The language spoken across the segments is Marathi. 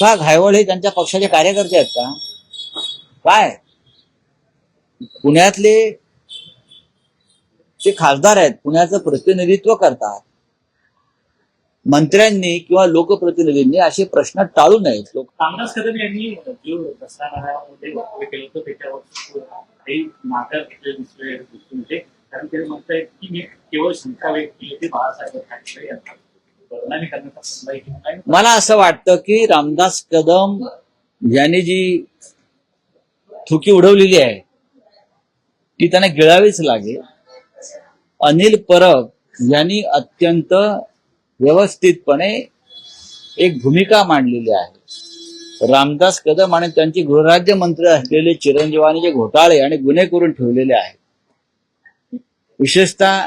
का घायवळ हे त्यांच्या पक्षाचे कार्यकर्ते आहेत का? काय? पुण्यातले जे खासदार आहेत पुण्याचं प्रतिनिधित्व करतात. मंत्र्यांनी किंवा लोकप्रतिनिधींनी असे प्रश्न टाळू नयेत. लोक रामदास कदम यांनी जो प्रसारणामध्ये केलं होतं त्याच्यावर काही माघार घेतले दिसले कारण ते म्हणतायत की मी केवळ शंका व्यक्त केली ते बाळासाहेब ठाकरे यांना. मला असं वाटतं की रामदास कदम यांनी जी थुकी उडवलेली आहे ती त्यांना गिळावीच लागेल. अनिल परब यांनी अत्यंत व्यवस्थितपणे एक भूमिका मांडलेली आहे. रामदास कदम आणि त्यांचे गृहराज्य मंत्री असलेले चिरंजीवानी जे घोटाळे आणि गुन्हे करून ठेवलेले आहेत विशेषतः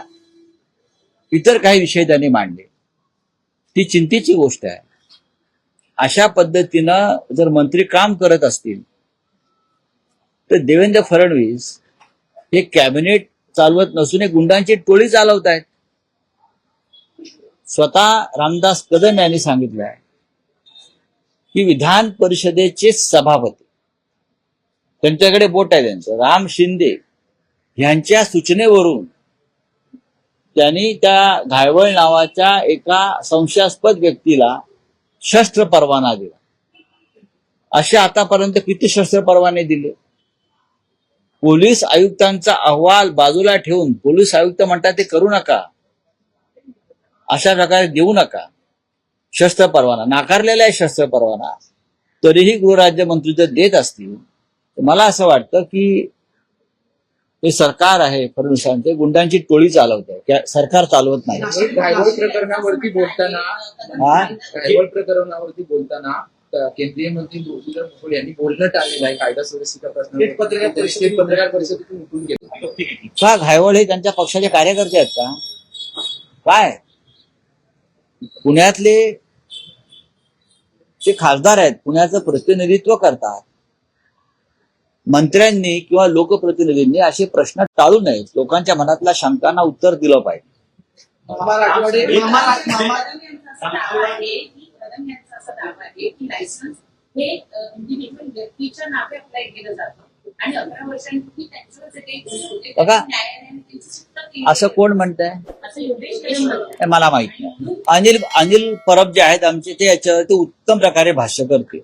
इतर काही विषय त्यांनी मांडले. ती चिंतेची गोष्ट आहे. अशा पद्धतीनं जर मंत्री काम करत असतील तर देवेंद्र फडणवीस हे कॅबिनेट चालवत नसून एक गुंडांची टोळी चालवत आहेत स्वतः रामदास कदम यांनी सांगितलं आहे की विधान परिषदेचे सभापती त्यांच्याकडे बोट आहे त्यांचं राम शिंदे यांच्या सूचनेवरून त्यांनी त्या घायवळ नावाच्या एका संशयास्पद व्यक्तीला शस्त्र परवाना दिला. असे आतापर्यंत किती शस्त्र परवाने दिले? पोलीस आयुक्तांचा अहवाल बाजूला ठेवून पोलीस आयुक्त म्हणतात ते करू नका. अशा प्रकारे देऊ नका. शस्त्र परवाना नाकारलेला आहे शस्त्र परवाना तरीही गृहराज्यमंत्री जर देत असतील मला असं वाटतं की हे सरकार आहे फडणवीसांचे गुंडांची टोळी चालवत सरकार चालवत नाही. प्रकरणावरती बोलताना प्रकरणावरती बोलताना केंद्रीय मंत्री मुरलीधर मोहोळ यांनी बोलणं टाळलेलं आहे. कायदा पत्रकार परिषदेत- थेट पत्रकार परिषदेतून उठून गेले. का घायवळ हे त्यांच्या पक्षाचे कार्यकर्ते आहेत का? काय? पुण्यातले जे खासदार आहेत पुण्याचं प्रतिनिधित्व करतात. मंत्र्यांनी किंवा लोकप्रतिनिधींनी असे प्रश्न टाळू नयेत. लोकांच्या मनातल्या शंकांना उत्तर दिलं पाहिजे. मामा राठोडे मामा रा- मामा यांचा असा दावा आहे की कदम यांचा असा दावा आहे की लायसन्स हे इंडिव्हिज्युअल व्यक्तीच्या नावे अप्लाय केलं जातं. आणि अकरा वर्षांपूर्वी त्यांचं जे काही गुन्हे होते ते बघा. असं कोण. हे मला माहीत नाही. अनिल अनिल परब जे आहेत आमचे ते याच्यावरती उत्तम प्रकारे भाष्य करते